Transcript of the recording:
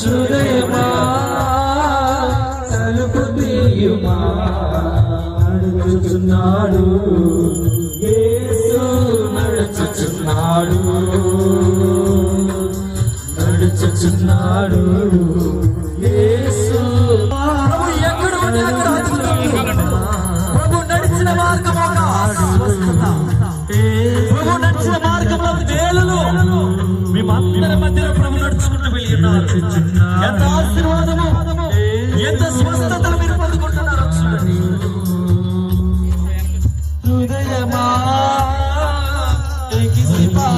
చూడయమా తలుపు తీయుమా నడుచుచున్నాడు యేసు నడుచుచున్నాడు. నడుచుచున్నాడు. మార్గం ఒక స్వస్థత ప్రభు నడిచిన మార్గంలో తేలులు మేమందరి మధ్యలో ప్రభు నడుచుకుంటూ వెళ్ళినారు ఎంత ఆశీర్వాదము ఎంత స్వస్థతలు మీరు పొందుకుంటున్నారు చూడండి. హృదయమా హృదయమా